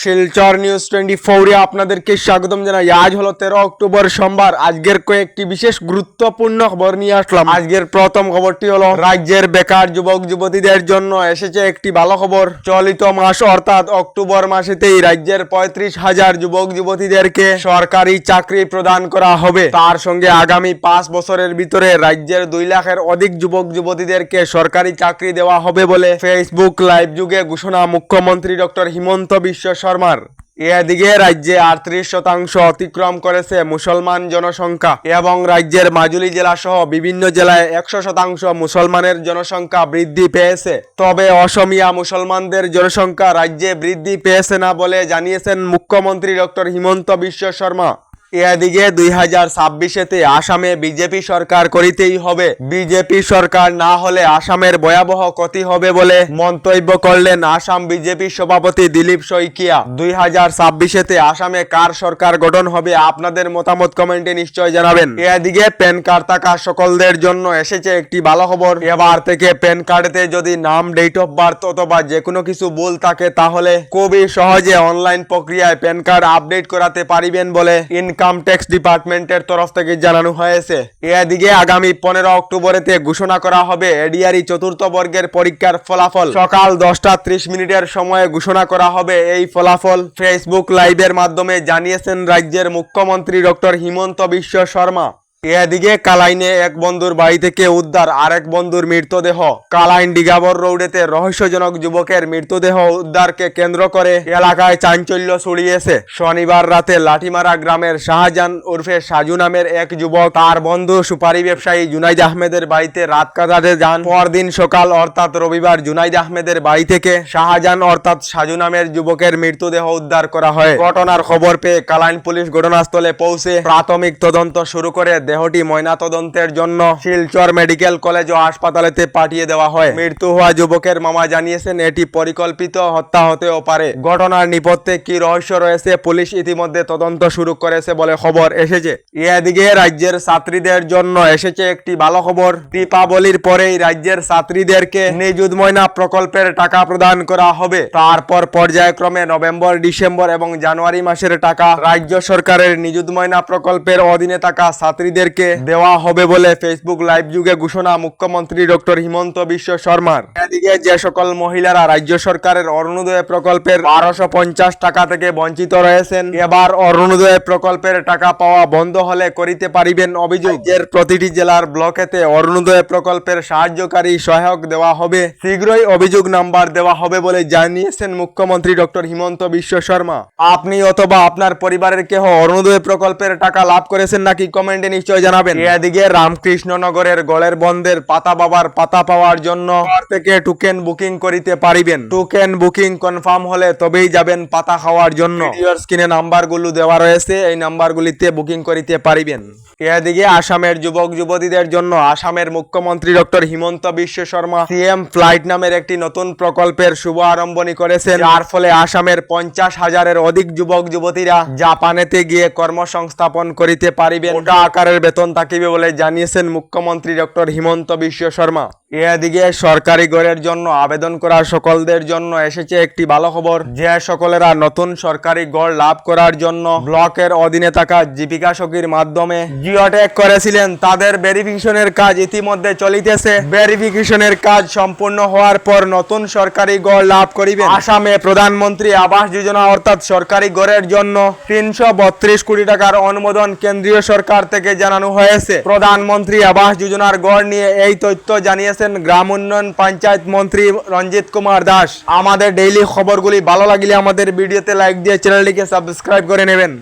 Silchar news twenty ফোরে আপনাদেরকে স্বাগতম জানাই। আজ হলো তেরো অক্টোবর, সোমবার। আজকের কয়েকটি বিশেষ গুরুত্বপূর্ণ খবর নিয়ে আসলাম। আজকের প্রথম খবরটি হলো, রাজ্যের বেকার যুবক, যুবতীদের জন্য এসেছে একটি ভালো খবর। চলিত মাস, অর্থাৎ অক্টোবর মাসেতেই রাজ্যের পঁয়ত্রিশ হাজার যুবক, যুবতীদেরকে সরকারি চাকরি প্রদান করা হবে। তার সঙ্গে আগামী পাঁচ বছরের ভিতরে রাজ্যের দুই লাখের অধিক যুবক, যুবতীদেরকে সরকারি চাকরি দেওয়া হবে বলে ফেসবুক লাইভ যুগে ঘোষণা মুখ্যমন্ত্রী ডক্টর হিমন্ত বিশ্ব শর্মার। এদিকে রাজ্যে আটত্রিশ শতাংশ অতিক্রম করেছে মুসলমান জনসংখ্যা এবং রাজ্যের মাজুলি জেলা সহ বিভিন্ন জেলায় একশো শতাংশ মুসলমানের জনসংখ্যা বৃদ্ধি পেয়েছে। তবে অসমিয়া মুসলমানদের জনসংখ্যা রাজ্যে বৃদ্ধি পেয়েছে না বলে জানিয়েছেন মুখ্যমন্ত্রী ডক্টর হিমন্ত বিশ্ব শর্মা। এদিকে দুই হাজার ছাব্বিশেতে আসামে বিজেপি সরকার করিতেই হবে। বিজেপি সরকার না হলে আসামের ভয়াবহ ক্ষতি হবে বলে মন্তব্য করলেন আসাম বিজেপি সভাপতি দিলীপ শইকিয়া। দুই হাজার ছাব্বিশেতে আসামে কার সরকার গঠন হবে আপনাদের মতামত কমেন্টে নিশ্চয় জানাবেন। এদিকে প্যান কার্ড থাকা সকলদের জন্য এসেছে একটি ভালো খবর। এবার থেকে প্যান কার্ডেতে যদি নাম ডেট অফ বার্থ অথবা যে কোনো কিছু ভুল থাকে তাহলে খুবই সহজে অনলাইন প্রক্রিয়ায় প্যান কার্ড আপডেট করাতে পারিবেন বলে ইনকাম ট্যাক্স ডিপার্টমেন্টের তরফ থেকে জানানো হয়েছে। এদিকে আগামী পনেরো অক্টোবরেতে ঘোষণা করা হবে এডিয়ারি চতুর্থ বর্গের পরীক্ষার ফলাফল। সকাল দশটা ত্রিশ মিনিটের সময়ে ঘোষণা করা হবে এই ফলাফল। ফেসবুক লাইভের মাধ্যমে জানিয়েছেন রাজ্যের মুখ্যমন্ত্রী ডক্টর হিমন্ত বিশ্ব শর্মা। এদিকে কালাইনে এক বন্ধুর বাড়ি থেকে উদ্ধার, আরেক বন্ধুর মৃতদেহ। কালাইন ডিগাবর রোডেতে রহস্যজনক যুবকের মৃতদেহ উদ্ধারকে কেন্দ্র করে এলাকায় চাঞ্চল্য ছড়িয়েছে। শনিবার রাতে লাঠিমারা গ্রামের শাহজাহান ওরফে সাজু নামের এক যুবক তার বন্ধু সুপারি ব্যবসায়ী জুনাইদ আহমেদের বাড়িতে রাত কাটাতে যান। পরদিন সকাল, অর্থাৎ রবিবার, জুনাইদ আহমেদের বাড়ি থেকে শাহজাহান, অর্থাৎ সাজু নামের যুবকের মৃতদেহ উদ্ধার করা হয়। ঘটনার খবর পেয়ে কালাইন পুলিশ ঘটনাস্থলে পৌঁছে প্রাথমিক তদন্ত শুরু করে দেহটি ময়না তদন্তের জন্য শিলচর মেডিকেল কলেজ ও হাসপাতালেতে পাঠিয়ে দেওয়া হয়। মৃত্যু হওয়া যুবকের মামা জানিয়েছেন, এটি পরিকল্পিত হত্যা হতেও পারে। ঘটনার নিপত্তে কি রহস্য রয়েছে পুলিশ ইতিমধ্যে তদন্ত শুরু করেছে বলে খবর এসেছে। এদিকে রাজ্যের ছাত্রীদের জন্য এসেছে একটি ভালো খবর দীপাবলির পরেই রাজ্যের ছাত্রীদেরকে নিযুত ময়না প্রকল্পের টাকা প্রদান করা হবে। তারপর পর্যায়ক্রমে নভেম্বর, ডিসেম্বর এবং জানুয়ারি মাসের টাকা রাজ্য সরকারের নিযুত ময়না প্রকল্পের অধীনে থাকা ছাত্রীদেরকে দেওয়া হবে বলে ফেসবুক লাইভ যুগে ঘোষণা মুখ্যমন্ত্রী ডক্টর হিমন্ত বিশ্ব শর্মার। এদিকে যে সকল মহিলারা রাজ্য সরকারের অরুণোদয় প্রকল্পের বারোশো পঞ্চাশ টাকা থেকে বঞ্চিত রয়েছেন, এবার অরুণোদয় প্রকল্পের টাকা পাওয়া বন্ধ হলে করিতে পারিবেন অভিযোগ। এর প্রতিটি জেলার ব্লকেতে অরুণোদয় প্রকল্পের সাহায্যকারী সহায়ক দেওয়া হবে। শীঘ্রই অভিযোগ নাম্বার দেওয়া হবে বলে জানিয়েছেন মুখ্যমন্ত্রী ডক্টর হিমন্ত বিশ্ব শর্মা। আপনি অথবা আপনার পরিবারের কেহ অরুণোদয় প্রকল্পের টাকা লাভ করেছেন নাকি কমেন্টে নিশ্চয় জানাবেন। এদিকে রামকৃষ্ণনগরের গড়ের বন্ধের পাতা বাবার পাতা পাওয়ার জন্য থেকে টোকেন বুকিং করিতে পারিবেন। টোকেন বুকিং কনফার্ম হলে তবেই যাবেন পাতা খাওয়ার জন্য। স্ক্রিনে নাম্বারগুলো দেওয়া রয়েছে এই নাম্বারগুলিতে বুকিং করিতে পারিবেন। এদিকে আসামের যুবক যুবতীদের জন্য আসামের মুখ্যমন্ত্রী doctor Himanta Biswa Sarma CM flight নামের একটি নতুন প্রকল্পের শুভ আরম্ভনী করেছেন। যার ফলে আসামের পঞ্চাশ হাজারের অধিক যুবক যুবতীরা জাপানেতে গিয়ে কর্মসংস্থাপন করিতে পারিবেন। মোটা আকারের বেতন তাকিবে বলে জানিয়েছেন মুখ্যমন্ত্রী ডক্টর হিমন্ত বিশ্ব শর্মা। এদিকে সরকারি গড়ের জন্য আবেদন করা সকলদের জন্য এসেছে একটি ভালো খবর। যে সকলেরা নতুন সরকারি গড় লাভ করার জন্য ব্লকের অধীনে থাকা জীবিকা সখীর মাধ্যমে জিওটেক করেছিলেন, তাদের ভেরিফিকেশনের কাজ ইতিমধ্যে চলিতেছে। ভেরিফিকেশনের কাজ সম্পূর্ণ হওয়ার পর নতুন সরকারি গড় লাভ করিবে আসামে প্রধানমন্ত্রী আবাস যোজনা অর্থাৎ সরকারি গড়ের জন্য তিনশো বত্রিশ কোটি টাকার অনুমোদন কেন্দ্রীয় সরকার থেকে জানানো হয়েছে। প্রধানমন্ত্রী আবাস যোজনার গড় নিয়ে এই তথ্য জানিয়েছেন গ্রাম উন্নয়ন পঞ্চায়েত মন্ত্রী রঞ্জিত কুমার দাস। আমাদের ডেইলি খবরগুলি ভালো লাগলে আমাদের ভিডিওতে লাইক দিয়ে চ্যানেলটিকে সাবস্ক্রাইব করে নেবেন।